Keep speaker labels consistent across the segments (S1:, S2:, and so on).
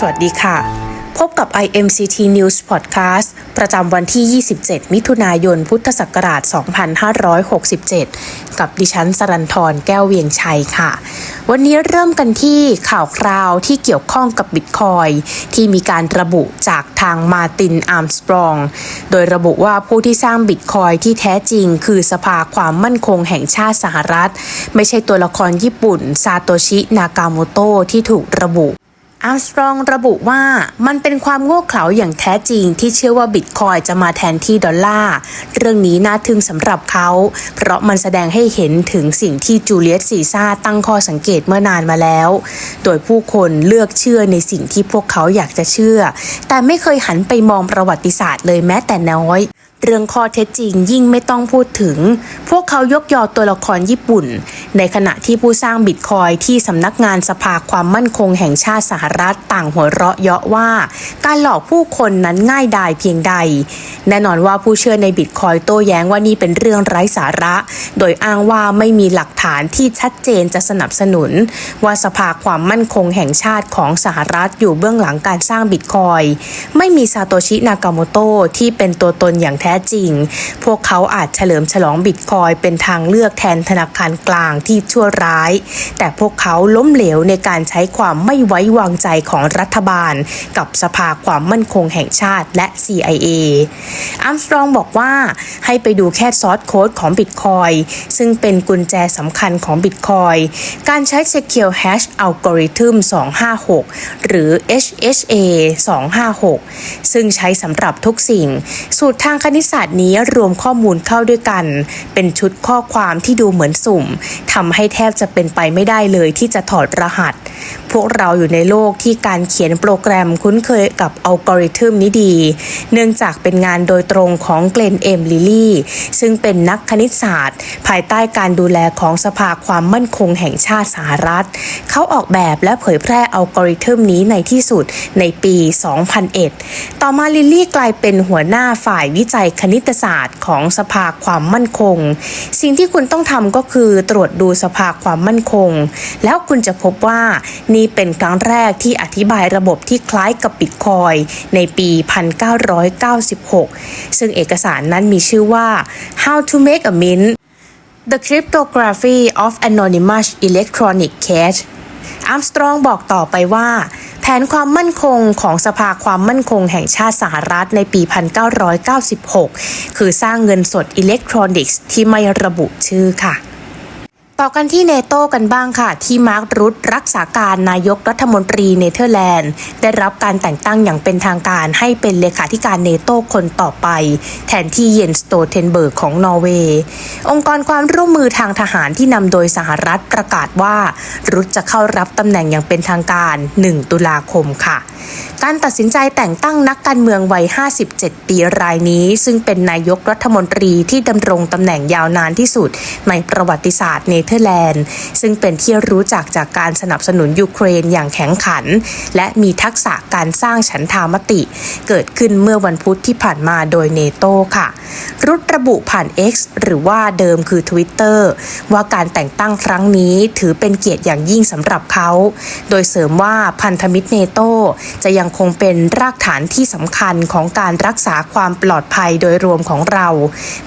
S1: สวัสดีค่ะ พบกับ IMCT News Podcast ประจำวันที่ 27 มิถุนายน พุทธศักราช 2567 กับดิฉันสรันทรแก้วเวียงชัยค่ะ วันนี้เริ่มกันที่ข่าวคราวที่เกี่ยวข้องกับบิตคอยที่มีการระบุจากทางมาตินอาร์มสปรอง โดยระบุว่าผู้ที่สร้างบิตคอยที่แท้จริง คือสภาความมั่นคงแห่งชาติสหรัฐ ไม่ใช่ตัวละครญี่ปุ่นซาโตชินากาโมโตะที่ถูกระบุ อาร์มสตรองระบุว่ามันเป็นความโง่เขลาอย่างแท้จริงที่เชื่อว่าบิตคอยจะมาแทนที่ดอลลาร์ เรื่องนี้น่าทึ่งสำหรับเขา เพราะมันแสดงให้เห็นถึงสิ่งที่จูเลียสซีซ่าตั้งข้อสังเกตเมื่อนานมาแล้ว โดยผู้คนเลือกเชื่อในสิ่งที่พวกเขาอยากจะเชื่อ แต่ไม่เคยหันไปมองประวัติศาสตร์เลยแม้แต่น้อยเรื่องข้อเท็จจริงยิ่งไม่ต้องพูดถึง พวกเขายกยอตัวละครญี่ปุ่น ในขณะที่ผู้สร้างบิตคอยที่สำนักงานสภาความมั่นคงแห่งชาติสหรัฐต่างหัวเราะเยาะว่า การหลอกผู้คนนั้นง่ายดายเพียงใด แน่นอนว่าผู้เชื่อในบิตคอยโต้แย้งว่านี่เป็นเรื่องไร้สาระ โดยอ้างว่าไม่มีหลักฐานที่ชัดเจนจะสนับสนุน ว่าสภาความมั่นคงแห่งชาติของสหรัฐอยู่เบื้องหลังการสร้างบิตคอยไม่มีซาโตชินากาโมโตะที่เป็นตัวตนอย่างแท้จริง พวกเขาอาจเฉลิมฉลองบิตคอยเป็นทางเลือกแทนธนาคารกลางที่ชั่วร้าย แต่พวกเขาล้มเหลวในการใช้ความไม่ไว้วางใจของรัฐบาล กับสภาความมั่นคงแห่งชาติและ CIA อัมสตรองบอกว่าให้ไปดูแค่ซอสโค้ดของบิตคอยซึ่งเป็นกุญแจสำคัญของบิตคอยการใช้ Secure Hash Algorithm 256 หรือ HHA 256 ซึ่งใช้สำหรับทุกสิ่ง สูตรทางคณิตศาสตร์นี้รวมข้อมูลเข้าด้วยกัน เป็นชุดข้อความที่ดูเหมือนสุ่มทำให้แทบจะเป็นไปไม่ได้เลยที่จะถอดรหัส พวกเราอยู่ในโลกที่การเขียนโปรแกรมคุ้นเคยกับอัลกอริทึมนี้ดี เนื่องจากเป็นงานโดยตรงของเกลนเอมลิลี่ ซึ่งเป็นนักคณิตศาสตร์ ภายใต้การดูแลของสภาความมั่นคงแห่งชาติสหรัฐ เขาออกแบบและเผยแพร่อัลกอริทึมนี้ในที่สุดในปี 2001 ต่อมาลิลลี่กลายเป็นหัวหน้าฝ่ายวิจัยคณิตศาสตร์ของสภาความมั่นคง สิ่งที่คุณต้องทำก็คือตรวจดูสภาความมั่นคง แล้วคุณจะพบว่านี่เป็นครั้งแรกที่อธิบายระบบที่คล้ายกับบิตคอยในปี 1996 ซึ่งเอกสารนั้นมีชื่อว่า How to make a mint The Cryptography of Anonymous Electronic Cash อาร์มสตรองบอกต่อไปว่าแผนความมั่นคงของสภาความมั่นคงแห่งชาติสหรัฐในปี 1996 คือสร้างเงินสดอิเล็กทรอนิกส์ที่ไม่ระบุชื่อค่ะ ต่อกันที่เนโต้กันบ้างค่ะ ที่มาร์ครุตรักษาการนายกรัฐมนตรีเนเธอร์แลนด์ ได้รับการแต่งตั้งอย่างเป็นทางการให้เป็นเลขาธิการเนโต้คนต่อไป แทนที่เยนสโตเทนเบิร์กของนอร์เวย์องค์กรความร่วมมือทางทหารที่นำโดยสหรัฐประกาศว่า รุตจะเข้ารับตำแหน่งอย่างเป็นทางการ 1 ตุลาคมค่ะ การตัดสินใจแต่งตั้งนักการเมืองวัย 57 ปีรายนี้ ซึ่งเป็นนายกรัฐมนตรีที่ดำรงตำแหน่งยาวนานที่สุดในประวัติศาสตร์เนเธอร์แลนด์ ซึ่งเป็นที่รู้จักจากการสนับสนุนยูเครนอย่างแข็งขัน และมีทักษะการสร้างฉันทามติ เกิดขึ้นเมื่อวันพุธที่ผ่านมาโดยเนโตค่ะ รุดระบุผ่าน X หรือว่าเดิมคือ Twitter ว่าการแต่งตั้งครั้งนี้ถือเป็นเกียรติอย่างยิ่งสำหรับเขา โดยเสริมว่าพันธมิตรเนโตจะยังคงเป็นรากฐานที่สำคัญของการรักษาความปลอดภัยโดยรวมของเรา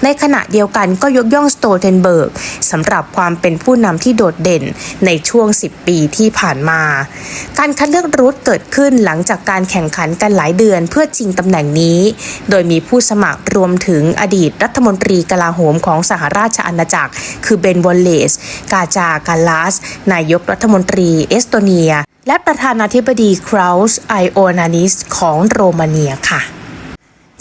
S1: ในขณะเดียวกันก็ยกย่องสโตเทนเบิร์กสำหรับความเป็นเป็นผู้นำที่โดดเด่นในช่วง 10 ปีที่ผ่านมา การคัดเลือกรูทเกิดขึ้นหลังจากการแข่งขันกันหลายเดือนเพื่อชิงตำแหน่งนี้ โดยมีผู้สมัครรวมถึงอดีตรัฐมนตรีกลาโหมของสหราชอาณาจักร คือเบนวอลเลส กาจากาลาส นายกรัฐมนตรีเอสโตเนีย และประธานาธิบดีคราวส์ไอโอนานิสของโรมาเนียค่ะ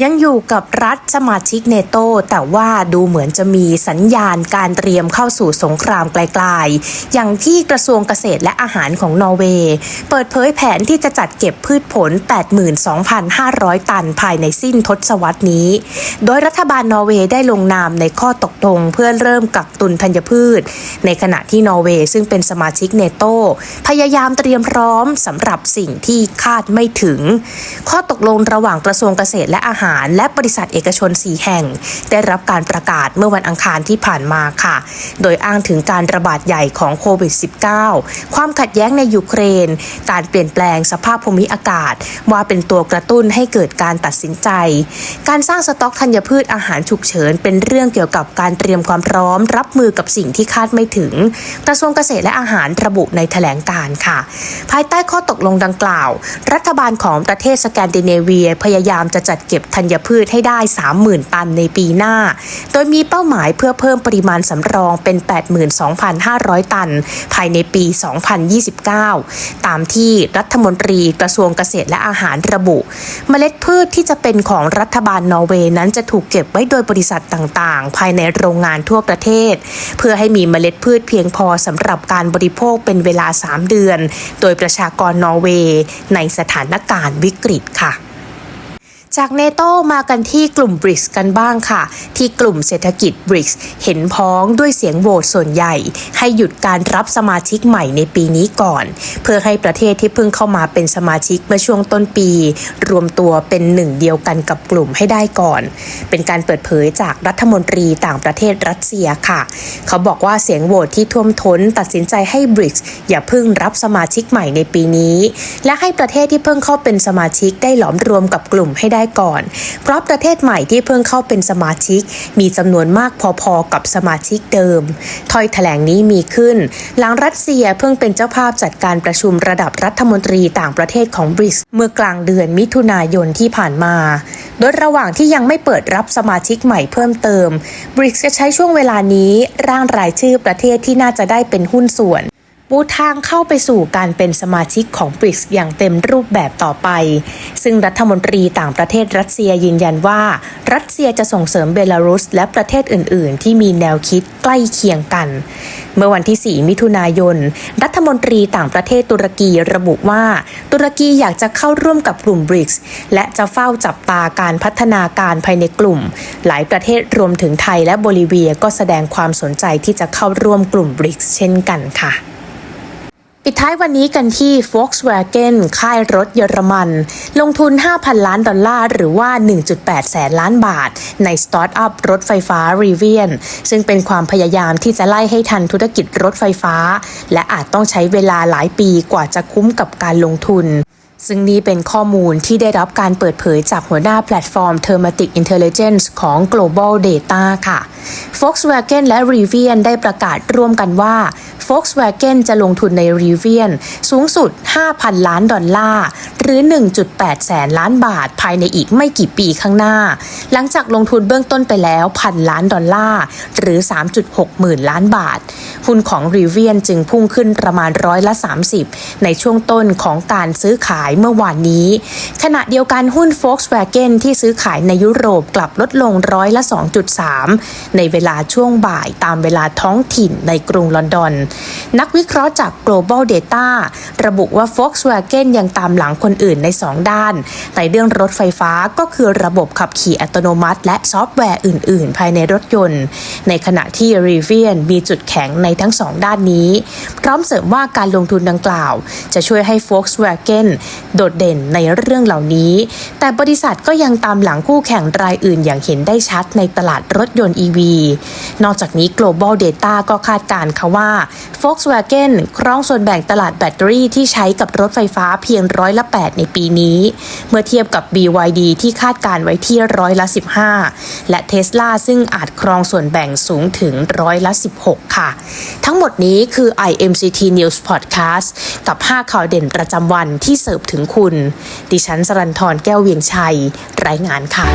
S1: ยังอยู่กับรัฐสมาชิกเนโตแต่ว่าดูเหมือนจะมีสัญญาณการเตรียมเข้าสู่สงครามไกลๆ อย่างที่กระทรวงเกษตรและอาหารของนอร์เวย์ เปิดเผยแผนที่จะจัดเก็บพืชผล 82,500 ตันภายในสิ้นทศวรรษนี้ โดยรัฐบาลนอร์เวย์ได้ลงนามในข้อตกลงเพื่อเริ่มกักตุนธัญพืช ในขณะที่นอร์เวย์ซึ่งเป็นสมาชิกเนโตพยายามเตรียมพร้อมสำหรับสิ่งที่คาดไม่ถึง ข้อตกลงระหว่างกระทรวงเกษตรและอาหาราร และบริษัทเอกชน 4 แห่ง ได้รับการประกาศเมื่อวันอังคารที่ผ่านมาค่ะ โดยอ้างถึงการระบาดใหญ่ของโควิด -19 ความขัดแย้งในยูเครน การเปลี่ยนแปลงสภาพภูมิอากาศ ว่าเป็นตัวกระตุ้นให้เกิดการตัดสินใจ การสร้างสต็อกธัญพืชอาหารฉุกเฉิน เป็นเรื่องเกี่ยวกับการเตรียมความพร้อม รับมือกับสิ่งที่คาดไม่ถึง กระทรวงเกษตรและอาหารระบุในแถลงการ์ค่ะ ภายใต้ข้อตกลงดังกล่าว รัฐบาลของประเทศสแกนดิเนเวียพยายามจะจัดเก็บธัญพืชให้ได้ 30,000 ตันในปีหน้า โดยมีเป้าหมายเพื่อเพิ่มปริมาณสำรองเป็น 82,500 ตัน ภายในปี 2029 ตามที่รัฐมนตรีกระทรวงเกษตรและอาหารระบุ เมล็ดพืชที่จะเป็นของรัฐบาลนอร์เวย์นั้นจะถูกเก็บไว้โดยบริษัทต่างๆ ภายในโรงงานทั่วประเทศ เพื่อให้มีเมล็ดพืชเพียงพอสำหรับการบริโภคเป็นเวลา 3 เดือน โดยประชากรนอร์เวย์ในสถานการณ์วิกฤตค่ะ จากเนโตมากันที่กลุ่มบริกกันบ้างค่ะ ที่กลุ่มเศรษฐกิจบริกเห็นพ้องด้วยเสียงโหวตส่วนใหญ่ ให้หยุดการรับสมาชิกใหม่ในปีนี้ก่อน เพื่อให้ประเทศที่เพิ่งเข้ามาเป็นสมาชิกเมื่อช่วงต้นปี รวมตัวเป็นหนึ่งเดียวกันกับกลุ่มให้ได้ก่อน เป็นการเปิดเผยจากรัฐมนตรีต่างประเทศรัสเซียค่ะ เขาบอกว่าเสียงโหวตที่ท่วมท้นตัดสินใจให้บริกอย่าเพิ่งรับสมาชิกใหม่ในปีนี้ และให้ประเทศที่เพิ่งเข้าเป็นสมาชิกได้หลอมรวมกับกลุ่มให้ได้ก่อน เพราะประเทศใหม่ที่เพิ่งเข้าเป็นสมาชิก มีจำนวนมากพอๆกับสมาชิกเดิมถ้อยแถลงนี้มีขึ้น หลังรัสเซียเพิ่งเป็นเจ้าภาพจัดการประชุมระดับรัฐมนตรีต่างประเทศของบริกเมื่อกลางเดือนมิถุนายนที่ผ่านมา โดยระหว่างที่ยังไม่เปิดรับสมาชิกใหม่เพิ่มเติมบริกจะใช้ช่วงเวลานี้ร่างรายชื่อประเทศที่น่าจะได้เป็นหุ้นส่วน ปูทางเข้าไปสู่การเป็นสมาชิกของบริกอย่างเต็มรูปแบบต่อไป ซึ่งรัฐมนตรีต่างประเทศรัสเซียยืนยันว่า รัสเซียจะส่งเสริมเบลารุส และประเทศอื่น ๆ ที่มีแนวคิดใกล้เคียงกัน เมื่อวันที่ 4 มิถุนายน รัฐมนตรีต่างประเทศตุรกีระบุว่า ตุรกีอยากจะเข้าร่วมกับกลุ่มบริกและจะเฝ้าจับตาการพัฒนาการภายในกลุ่ม หลายประเทศรวมถึงไทยและโบลิเวียก็แสดงความสนใจที่จะเข้าร่วมกลุ่มบริกเช่นกันค่ะ ปิดท้ายวันนี้กันที่ Volkswagen ค่ายรถเยอรมัน ลงทุน 5,000 ล้านดอลลาร์ หรือว่า 1.8 แสนล้านบาท ในสตาร์ทอัพรถไฟฟ้า Rivian ซึ่งเป็นความพยายามที่จะไล่ให้ทันธุรกิจรถไฟฟ้า และอาจต้องใช้เวลาหลายปีกว่าจะคุ้มกับการลงทุน ซึ่งนี้เป็นข้อมูลที่ได้รับการเปิดเผยจากหัวหน้าแพลตฟอร์ม Thematic Intelligence ของ Global Data ค่ะ Volkswagen และ Rivian ได้ประกาศร่วมกันว่า Volkswagen จะลงทุนใน Rivian สูงสุด 5,000 ล้านดอลลาร์ รือ 1.8 แสนล้านบาทภายในอีกไม่กี่ปีข้างหน้า หลังจากลงทุนเบื้องต้นไปแล้วพันล้านดอลลาร์ หรือ 3.6 หมื่นล้านบาท หุ้นของ Rivian จึงพุ่งขึ้นประมาณร้อยละ 30 ในช่วงต้นของการซื้อขายเมื่อวานนี้ ขณะเดียวกันหุ้น Volkswagen ที่ซื้อขายในยุโรปกลับลดลงร้อยละ 2.3 ในเวลาช่วงบ่ายตามเวลาท้องถิ่นในกรุงลอนดอน นักวิเคราะห์จาก Global Data ระบุว่า Volkswagen ยังตามหลังคนอื่นใน 2 ด้านในเรื่องรถไฟฟ้าก็คือระบบขับขี่อัตโนมัติ และซอฟต์แวร์อื่น ๆ ภายในรถยนต์ ในขณะที่ Rivian มีจุดแข็งในทั้งสองด้านนี้ พร้อมเสริมว่าการลงทุนดังกล่าว จะช่วยให้ Volkswagen โดดเด่นในเรื่องเหล่านี้ แต่บริษัทก็ยังตามหลังคู่แข่งรายอื่นอย่างเห็นได้ชัดในตลาดรถยนต์ EV นอกจากนี้ Global Data ก็คาดการณ์ค่ะว่า Volkswagen ครองส่วนแบ่งตลาดแบตเตอรี่ที่ใช้กับรถไฟฟ้าเพียงร้อยละ8 ในปีนี้ เมื่อเทียบกับ BYD ที่คาดการไว้ที่ร้อยละ 15 และเทสลาซึ่งอาจครองส่วนแบ่งสูงถึงร้อยละ 16 ค่ะ ทั้งหมดนี้คือ IMCT News Podcast กับ 5 ข่าวเด่นประจำวันที่เสิร์ฟถึงคุณ ดิฉันสรันทรแก้วเวียงชัย รายงานค่ะ